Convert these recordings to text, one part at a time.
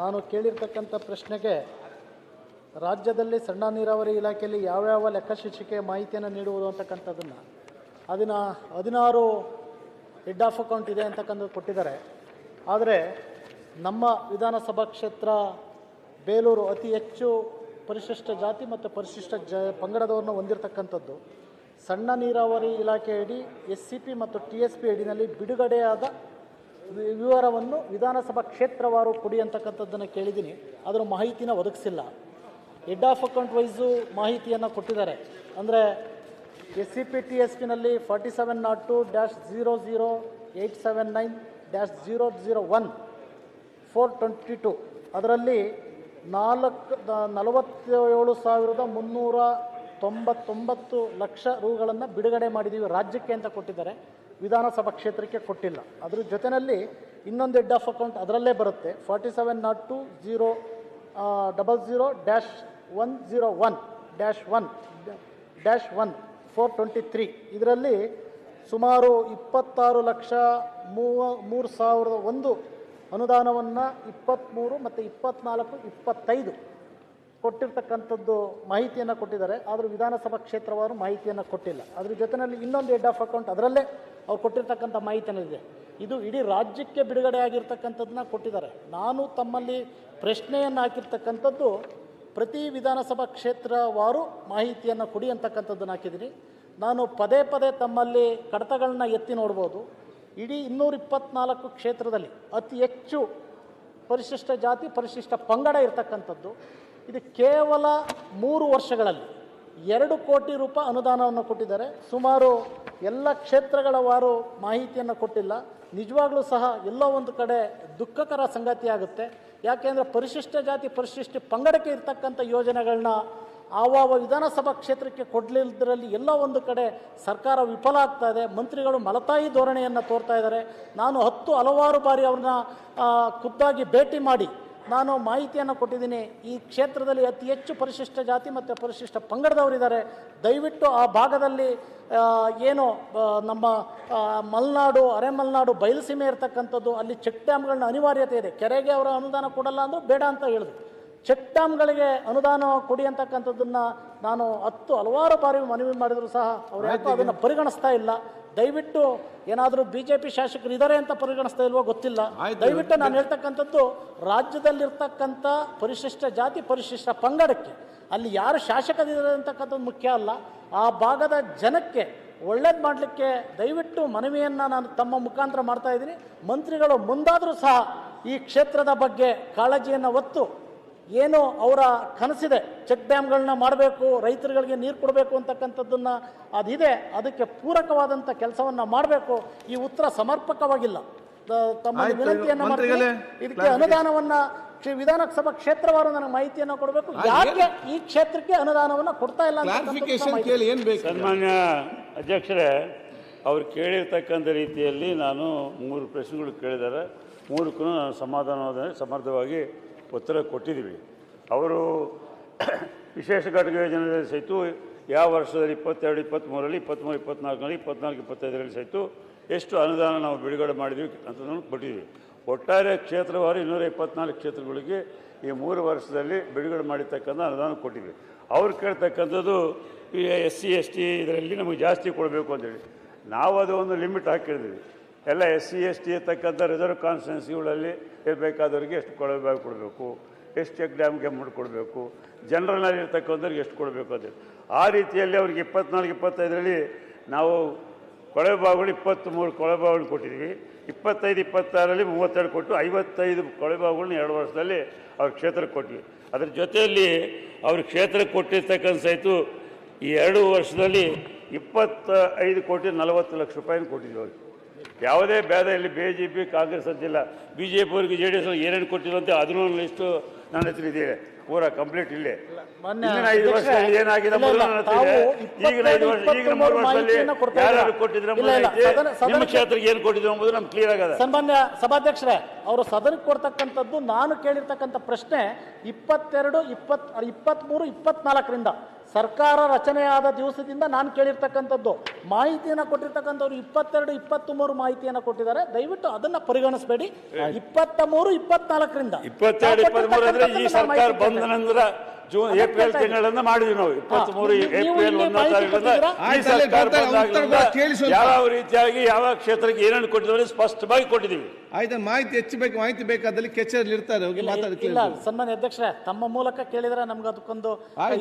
ನಾನು ಕೇಳಿರ್ತಕ್ಕಂಥ ಪ್ರಶ್ನೆಗೆ ರಾಜ್ಯದಲ್ಲಿ ಸಣ್ಣ ನೀರಾವರಿ ಇಲಾಖೆಯಲ್ಲಿ ಯಾವ್ಯಾವ ಲೆಕ್ಕಶಿಕ್ಷಿಕೆ ಮಾಹಿತಿಯನ್ನು ನೀಡುವುದು ಅಂತಕ್ಕಂಥದ್ದನ್ನು ಅದನ್ನು ಹದಿನಾರು ಹೆಡ್ ಆಫ್ ಅಕೌಂಟ್ ಇದೆ ಅಂತಕ್ಕಂಥದ್ದು ಕೊಟ್ಟಿದ್ದಾರೆ. ಆದರೆ ನಮ್ಮ ವಿಧಾನಸಭಾ ಕ್ಷೇತ್ರ ಬೇಲೂರು ಅತಿ ಹೆಚ್ಚು ಪರಿಶಿಷ್ಟ ಜಾತಿ ಮತ್ತು ಪರಿಶಿಷ್ಟ ಜ ಪಂಗಡದವ್ರನ್ನ ಹೊಂದಿರತಕ್ಕಂಥದ್ದು. ಸಣ್ಣ ನೀರಾವರಿ ಇಲಾಖೆ ಅಡಿ ಎಸ್ ಸಿ ಪಿ ಮತ್ತು ಟಿ ಎಸ್ ಪಿ ಅಡಿನಲ್ಲಿ ಬಿಡುಗಡೆಯಾದ ವಿವರವನ್ನು ವಿಧಾನಸಭಾ ಕ್ಷೇತ್ರವಾರು ಕೊಡಿ ಅಂತಕ್ಕಂಥದ್ದನ್ನು ಕೇಳಿದ್ದೀನಿ. ಅದರ ಮಾಹಿತಿನ ಒದಗಿಸಿಲ್ಲ. ಹೆಡ್ ಆಫ್ ಅಕೌಂಟ್ ವೈಸು ಮಾಹಿತಿಯನ್ನು ಕೊಟ್ಟಿದ್ದಾರೆ. ಅಂದರೆ S C P T S ಪಿನಲ್ಲಿ forty seven nought two dash zero zero eight seven nine dash zero zero one four twenty two ಅದರಲ್ಲಿ ನಾಲ್ಕು ನಲವತ್ತೇಳು ಸಾವಿರದ ಮುನ್ನೂರ ತೊಂಬತ್ತೊಂಬತ್ತು ಲಕ್ಷ ರೂಗಳನ್ನು ಬಿಡುಗಡೆ ಮಾಡಿದ್ದೀವಿ ರಾಜ್ಯಕ್ಕೆ ಅಂತ ಕೊಟ್ಟಿದ್ದಾರೆ. ವಿಧಾನಸಭಾ ಕ್ಷೇತ್ರಕ್ಕೆ ಕೊಟ್ಟಿಲ್ಲ. ಅದ್ರ ಜೊತೆಯಲ್ಲಿ ಇನ್ನೊಂದು ಹೆಡ್ ಆಫ್ ಅಕೌಂಟ್ ಅದರಲ್ಲೇ ಬರುತ್ತೆ. Forty seven nought two zero double zero dash one zero one dash one dash one four twenty three ಇದರಲ್ಲಿ ಸುಮಾರು ಇಪ್ಪತ್ತಾರು ಲಕ್ಷ ಮೂವ, ಮೂರು ಸಾವಿರದ ಒಂದು ಅನುದಾನವನ್ನು ಇಪ್ಪತ್ತ್ಮೂರು ಮತ್ತು ಇಪ್ಪತ್ತ್ನಾಲ್ಕು ಇಪ್ಪತ್ತೈದು ಕೊಟ್ಟಿರ್ತಕ್ಕಂಥದ್ದು ಮಾಹಿತಿಯನ್ನು ಕೊಟ್ಟಿದ್ದಾರೆ. ಆದರೂ ವಿಧಾನಸಭಾ ಕ್ಷೇತ್ರವಾರು ಮಾಹಿತಿಯನ್ನು ಕೊಟ್ಟಿಲ್ಲ. ಅದ್ರ ಜೊತೆಯಲ್ಲಿ ಇನ್ನೊಂದು ಹೆಡ್ ಆಫ್ ಅಕೌಂಟ್ ಅದರಲ್ಲೇ ಅವ್ರು ಕೊಟ್ಟಿರ್ತಕ್ಕಂಥ ಮಾಹಿತಿಯಲ್ಲಿದೆ ಇದು. ಇಡೀ ರಾಜ್ಯಕ್ಕೆ ಬಿಡುಗಡೆ ಆಗಿರ್ತಕ್ಕಂಥದ್ದನ್ನ ಕೊಟ್ಟಿದ್ದಾರೆ. ನಾನು ತಮ್ಮಲ್ಲಿ ಪ್ರಶ್ನೆಯನ್ನು ಹಾಕಿರ್ತಕ್ಕಂಥದ್ದು ಪ್ರತಿ ವಿಧಾನಸಭಾ ಕ್ಷೇತ್ರವಾರು ಮಾಹಿತಿಯನ್ನು ಕೊಡಿ ಅಂತಕ್ಕಂಥದ್ದನ್ನು ಹಾಕಿದ್ದೀನಿ. ನಾನು ಪದೇ ಪದೇ ತಮ್ಮಲ್ಲಿ ಕಡತಗಳನ್ನ ಎತ್ತಿ ನೋಡ್ಬೋದು. ಇಡೀ ಇನ್ನೂರಿಪ್ಪತ್ನಾಲ್ಕು ಕ್ಷೇತ್ರದಲ್ಲಿ ಅತಿ ಹೆಚ್ಚು ಪರಿಶಿಷ್ಟ ಜಾತಿ, ಪರಿಶಿಷ್ಟ ಪಂಗಡ ಇರತಕ್ಕಂಥದ್ದು. ಇದು ಕೇವಲ ಮೂರು ವರ್ಷಗಳಲ್ಲಿ ಎರಡು ಕೋಟಿ ರೂಪಾಯಿ ಅನುದಾನವನ್ನು ಕೊಟ್ಟಿದ್ದಾರೆ. ಸುಮಾರು ಎಲ್ಲ ಕ್ಷೇತ್ರಗಳ ವಾರು ಮಾಹಿತಿಯನ್ನು ಕೊಟ್ಟಿಲ್ಲ. ನಿಜವಾಗ್ಲೂ ಸಹ ಎಲ್ಲ ಒಂದು ಕಡೆ ದುಃಖಕರ ಸಂಗತಿ ಆಗುತ್ತೆ. ಯಾಕೆಂದರೆ ಪರಿಶಿಷ್ಟ ಜಾತಿ, ಪರಿಶಿಷ್ಟ ಪಂಗಡಕ್ಕೆ ಇರ್ತಕ್ಕಂಥ ಯೋಜನೆಗಳನ್ನ ಆವಾವ ವಿಧಾನಸಭಾ ಕ್ಷೇತ್ರಕ್ಕೆ ಕೊಡಲಿಲ್ಲದರಲ್ಲಿ ಎಲ್ಲ ಒಂದು ಕಡೆ ಸರ್ಕಾರ ವಿಫಲ ಆಗ್ತಾ ಇದೆ. ಮಂತ್ರಿಗಳು ಮಲತಾಯಿ ಧೋರಣೆಯನ್ನು ತೋರ್ತಾ ಇದ್ದಾರೆ. ನಾನು ಹತ್ತು ಹಲವಾರು ಬಾರಿ ಅವ್ರನ್ನ ಖುದ್ದಾಗಿ ಭೇಟಿ ಮಾಡಿ ನಾನು ಮಾಹಿತಿಯನ್ನು ಕೊಟ್ಟಿದ್ದೀನಿ. ಈ ಕ್ಷೇತ್ರದಲ್ಲಿ ಅತಿ ಹೆಚ್ಚು ಪರಿಶಿಷ್ಟ ಜಾತಿ ಮತ್ತು ಪರಿಶಿಷ್ಟ ಪಂಗಡದವರಿದ್ದಾರೆ. ದಯವಿಟ್ಟು ಆ ಭಾಗದಲ್ಲಿ ಏನು ನಮ್ಮ ಮಲೆನಾಡು ಅರೆ ಮಲೆನಾಡು ಬಯಲುಸೀಮೆ ಇರತಕ್ಕಂಥದ್ದು ಅಲ್ಲಿ ಚೆಕ್ ಡ್ಯಾಮ್ಗಳನ್ನ ಅನಿವಾರ್ಯತೆ ಇದೆ. ಕೆರೆಗೆ ಅವರ ಅನುದಾನ ಕೊಡಲ್ಲ ಅಂದರೂ ಬೇಡ ಅಂತ ಹೇಳಿದ್ರು. ಚೆಕ್ ಡ್ಯಾಮ್ಗಳಿಗೆ ಅನುದಾನ ಕೊಡಿ ಅಂತಕ್ಕಂಥದ್ದನ್ನು ನಾನು ಹತ್ತು ಹಲವಾರು ಬಾರಿ ಮನವಿ ಮಾಡಿದರೂ ಸಹ. ಅವರು ಯಾಕೋ ಅದನ್ನು ಪರಿಗಣಿಸ್ತಾ ಇಲ್ಲ. ದಯವಿಟ್ಟು ಏನಾದರೂ ಬಿ ಜೆ ಪಿ ಶಾಸಕರು ಇದ್ದಾರೆ ಅಂತ ಪರಿಗಣಿಸ್ತಾ ಇಲ್ವೋ ಗೊತ್ತಿಲ್ಲ. ದಯವಿಟ್ಟು ನಾನು ಹೇಳ್ತಕ್ಕಂಥದ್ದು ರಾಜ್ಯದಲ್ಲಿರ್ತಕ್ಕಂಥ ಪರಿಶಿಷ್ಟ ಜಾತಿ ಪರಿಶಿಷ್ಟ ಪಂಗಡಕ್ಕೆ ಅಲ್ಲಿ ಯಾರು ಶಾಸಕರಿದ್ದಾರೆ ಅಂತಕ್ಕಂಥದ್ದು ಮುಖ್ಯ ಅಲ್ಲ. ಆ ಭಾಗದ ಜನಕ್ಕೆ ಒಳ್ಳೇದು ಮಾಡಲಿಕ್ಕೆ ದಯವಿಟ್ಟು ಮನವಿಯನ್ನು ನಾನು ತಮ್ಮ ಮುಖಾಂತರ ಮಾಡ್ತಾ ಇದ್ದೀನಿ. ಮಂತ್ರಿಗಳು ಮುಂದಾದರೂ ಸಹ ಈ ಕ್ಷೇತ್ರದ ಬಗ್ಗೆ ಕಾಳಜಿಯನ್ನು ಒತ್ತು ಏನು ಅವರ ಕನಸಿದೆ. ಚೆಕ್ ಡ್ಯಾಮ್ಗಳನ್ನ ಮಾಡಬೇಕು ರೈತರುಗಳಿಗೆ ನೀರು ಕೊಡಬೇಕು ಅಂತಕ್ಕಂಥದ್ದನ್ನ ಅದಿದೆ. ಅದಕ್ಕೆ ಪೂರಕವಾದಂಥ ಕೆಲಸವನ್ನ ಮಾಡಬೇಕು. ಈ ಉತ್ತರ ಸಮರ್ಪಕವಾಗಿಲ್ಲ. ತಮ್ಮ ವಿನಂತಿಯನ್ನು ಇದಕ್ಕೆ. ಅನುದಾನವನ್ನ ಕ್ಷ- ವಿಧಾನಸಭಾ ಕ್ಷೇತ್ರವಾರು ನನಗೆ ಮಾಹಿತಿಯನ್ನು ಕೊಡಬೇಕು. ಯಾಕೆ ಈ ಕ್ಷೇತ್ರಕ್ಕೆ ಅನುದಾನವನ್ನು ಕೊಡ್ತಾ ಇಲ್ಲ ಸನ್ಮಾನ್ಯ ಅಧ್ಯಕ್ಷರೇ ಅವ್ರು ಕೇಳಿರ್ತಕ್ಕಂಥ ರೀತಿಯಲ್ಲಿ ನಾನು ಮೂರು ಪ್ರಶ್ನೆಗಳು ಕೇಳಿದ್ದಾರೆ. ಮೂರಕ್ಕೂ ನಾನು ಸಮಾಧಾನವಾದ ಸಮರ್ಥವಾಗಿ ಉತ್ತರ ಕೊಟ್ಟಿದ್ದೀವಿ. ಅವರು ವಿಶೇಷ ಘಟಕ ಯೋಜನೆಯಲ್ಲಿ ಸಹಿತ ಯಾವ ವರ್ಷದಲ್ಲಿ ಇಪ್ಪತ್ತೆರಡು ಇಪ್ಪತ್ತ್ಮೂರರಲ್ಲಿ ಇಪ್ಪತ್ತ್ಮೂರು ಇಪ್ಪತ್ನಾಲ್ಕರಲ್ಲಿ, ಇಪ್ಪತ್ನಾಲ್ಕು, ಇಪ್ಪತ್ತೈದರಲ್ಲಿ ಸಹಿತ ಎಷ್ಟು ಅನುದಾನ ನಾವು ಬಿಡುಗಡೆ ಮಾಡಿದ್ವಿ ಅಂತ ಕೊಟ್ಟಿದ್ದೀವಿ. ಒಟ್ಟಾರೆ ಕ್ಷೇತ್ರವಾರು ಇನ್ನೂರ ಇಪ್ಪತ್ನಾಲ್ಕು ಕ್ಷೇತ್ರಗಳಿಗೆ ಈ ಮೂರು ವರ್ಷದಲ್ಲಿ ಬಿಡುಗಡೆ ಮಾಡಿರ್ತಕ್ಕಂಥ ಅನುದಾನ ಕೊಟ್ಟಿದ್ವಿ ಅವ್ರು ಕೇಳ್ತಕ್ಕಂಥದ್ದು ಈ ಎಸ್ ಸಿ, ಎಸ್ ಟಿ ಇದರಲ್ಲಿ ನಮಗೆ ಜಾಸ್ತಿ ಕೊಡಬೇಕು ಅಂತೇಳಿ. ನಾವು ಅದು ಒಂದು ಲಿಮಿಟ್ ಹಾಕಿದ್ದೀವಿ ಎಲ್ಲ ಎಸ್ ಸಿ, ಎಸ್ ಟಿ ಇರ್ತಕ್ಕಂಥ ರಿಸರ್ವ್ ಕಾನ್ಸ್ಟಿಟ್ಯೂನ್ಸಿಗಳಲ್ಲಿ ಇರಬೇಕಾದವ್ರಿಗೆ ಎಷ್ಟು ಕೊಡಬೇಕು ಕೊಡಬೇಕು, ಎಷ್ಟು ಚೆಕ್ ಡ್ಯಾಮ್ಗೆ ಅಮೌಂಟ್ ಕೊಡಬೇಕು ಜನರಲ್ನಲ್ಲಿ ಇರ್ತಕ್ಕಂಥವ್ರಿಗೆ ಎಷ್ಟು ಕೊಡಬೇಕು ಅದೇ ಆ ರೀತಿಯಲ್ಲಿ ಅವ್ರಿಗೆ ಇಪ್ಪತ್ನಾಲ್ಕು, ಇಪ್ಪತ್ತೈದರಲ್ಲಿ ನಾವು ಕೊಳವೆ ಬಾವಿಗಳು ಇಪ್ಪತ್ತ್ಮೂರು ಕೊಳವೆ ಬಾವುಗಳು ಕೊಟ್ಟಿದ್ವಿ ಇಪ್ಪತ್ತೈದು, ಇಪ್ಪತ್ತಾರರಲ್ಲಿ ಮೂವತ್ತೆರಡು ಕೊಟ್ಟು ಐವತ್ತೈದು ಕೊಳವೆ ಬಾವುಗಳನ್ನ ಎರಡು ವರ್ಷದಲ್ಲಿ ಅವ್ರ ಕ್ಷೇತ್ರಕ್ಕೆ ಕೊಟ್ವಿ. ಅದ್ರ ಜೊತೆಯಲ್ಲಿ ಅವ್ರ ಕ್ಷೇತ್ರಕ್ಕೆ ಕೊಟ್ಟಿರ್ತಕ್ಕಂಥ ಸಹಿತ ಈ ಎರಡು ವರ್ಷದಲ್ಲಿ ಇಪ್ಪತ್ತ ಐದು ಕೋಟಿ ನಲವತ್ತು ಲಕ್ಷ ರೂಪಾಯಿನ ಕೊಟ್ಟಿದ್ದೀವಿ ಅವ್ರಿಗೆ. ಯಾವುದೇ ಭೇದ ಇಲ್ಲಿ ಬಿ ಜೆ ಪಿ ಕಾಂಗ್ರೆಸ್ ಅಂತಿಲ್ಲ ಬಿ ಜೆ ಪಿ ಅವ್ರಿಗೆ ಜೆ ಡಿ ಎಸ್ ಏನೇನು ಕೊಟ್ಟಿರುವಂತೆ ಅದನ್ನೂ ಲಿಸ್ಟು ನನ್ನ ಹತ್ರ ಇದೆ. ಪೂರ ಕಂಪ್ಲೀಟ್ ಇಲ್ಲೇ. ಹಿಂದಿನ ಐದು ವರ್ಷದಲ್ಲಿ ಏನಾಗಿದೆ. ಈಗಿನ ಐದು ವರ್ಷ ಈಗಿನ ಮೂರು ವರ್ಷದಲ್ಲಿ ಯಾರು? ಕೊಟ್ಟಿದ್ರೆ ನಿಮ್ಮ ಕ್ಷೇತ್ರಕ್ಕೆ ಏನು ಕೊಟ್ಟಿದ್ರು ಎಂಬುದು ನಮ್ಗೆ ಕ್ಲಿಯರ್ ಆಗದ. ಸನ್ಮಾನ್ಯ ಸಭಾಧ್ಯಕ್ಷರೇ ಅವರು ಸದನಕ್ಕೆ ಕೊಡ್ತಕ್ಕಂಥದ್ದು ನಾನು ಕೇಳಿರ್ತಕ್ಕಂಥ ಪ್ರಶ್ನೆ ಇಪ್ಪತ್ತೆರಡು ಇಪ್ಪತ್ ಇಪ್ಪತ್ತ್ಮೂರು ಇಪ್ಪತ್ನಾಲ್ಕರಿಂದ. ಸರ್ಕಾರ ರಚನೆಯಾದ ದಿವಸದಿಂದ ನಾನು ಕೇಳಿರ್ತಕ್ಕಂಥದ್ದು ಮಾಹಿತಿಯನ್ನು ಕೊಟ್ಟಿರ್ತಕ್ಕಂಥವ್ರು ಇಪ್ಪತ್ತೆರಡು ಇಪ್ಪತ್ತ್ ಮೂರು ಮಾಹಿತಿಯನ್ನು ಕೊಟ್ಟಿದ್ದಾರೆ. ದಯವಿಟ್ಟು ಅದನ್ನ ಪರಿಗಣಿಸಬೇಡಿ. ಇಪ್ಪತ್ತ ಮೂರು ಇಪ್ಪತ್ನಾಲ್ಕರಿಂದ. ಇಪ್ಪತ್ತೆರಡು ಇಪ್ಪತ್ಮೂರು ಅಂದ್ರೆ ಈ ಸರ್ಕಾರ ಬಂದ ನಂತರ ಜೂನ್ ಏಪ್ರಿಲ್ ತಿಂಗಳನ್ನ ಮಾಡಿದ್ವಿ ನಾವು. ಏಪ್ರಿಲ್ ಒಂದನೇ. ಯಾವ ರೀತಿಯಾಗಿ ಯಾವ ಕ್ಷೇತ್ರಕ್ಕೆ ಏನೇನು ಕೊಟ್ಟಿದ್ದಾರೆ ಸ್ಪಷ್ಟವಾಗಿ ಕೊಟ್ಟಿದ್ದೀವಿ. ಆಯ್ತು ಮಾಹಿತಿ ಹೆಚ್ಚು ಬೇಕು ಮಾಹಿತಿ ಬೇಕಾದಲ್ಲಿ ಕೆಚೇರಿ ಇರ್ತಾರೆ ಹೋಗಿ ಮಾತಾಡಿ ಇಲ್ಲ ಸನ್ಮಾನ್ಯ ಅಧ್ಯಕ್ಷರೇ ತಮ್ಮ ಮೂಲಕ ಕೇಳಿದ್ರೆ ನಮ್ಗೆ ಅದಕ್ಕೊಂದು.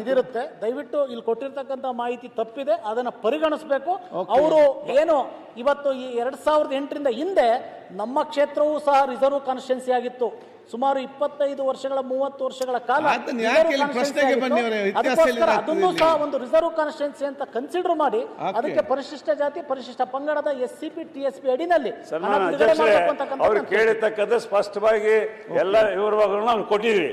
ಇದಿರುತ್ತೆ. ದಯವಿಟ್ಟು ಇಲ್ಲಿ ಕೊಟ್ಟಿರ್ತಕ್ಕಂಥ ಮಾಹಿತಿ ತಪ್ಪಿದೆ ಅದನ್ನ ಪರಿಗಣಿಸಬೇಕು. ಅವರು ಏನು ಇವತ್ತು ಈ ಎರಡು ಸಾವಿರದ ಎಂಟರಿಂದ ಹಿಂದೆ ನಮ್ಮ ಕ್ಷೇತ್ರವೂ ಸಹ ರಿಸರ್ವ್ ಕಾನ್ಸ್ಟಿಟ್ಯೂನ್ಸಿ ಆಗಿತ್ತು. ಸುಮಾರು ಇಪ್ಪತ್ತೈದು ವರ್ಷಗಳ ಮೂವತ್ತು ವರ್ಷಗಳ ಕಾಲ ಅದನ್ನ ಸಹ ಒಂದು ರಿಸರ್ವ್ ಕಾನ್ಸ್ಟಿಟ್ಯೂನ್ಸಿ ಅಂತ ಕನ್ಸಿಡರ್ ಮಾಡಿ ಅದಕ್ಕೆ ಪರಿಶಿಷ್ಟ ಜಾತಿ ಪರಿಶಿಷ್ಟ ಪಂಗಡದ S C P T S P ಅಡಿನಲ್ಲಿ ಅವ್ರು ಕೇಳಿರ್ತಕ್ಕಂಥ ಸ್ಪಷ್ಟವಾಗಿ ಎಲ್ಲ ವಿವರವಾಗಿ ಕೊಟ್ಟಿದ್ವಿ ಕೊಟ್ಟಿದ್ದೀವಿ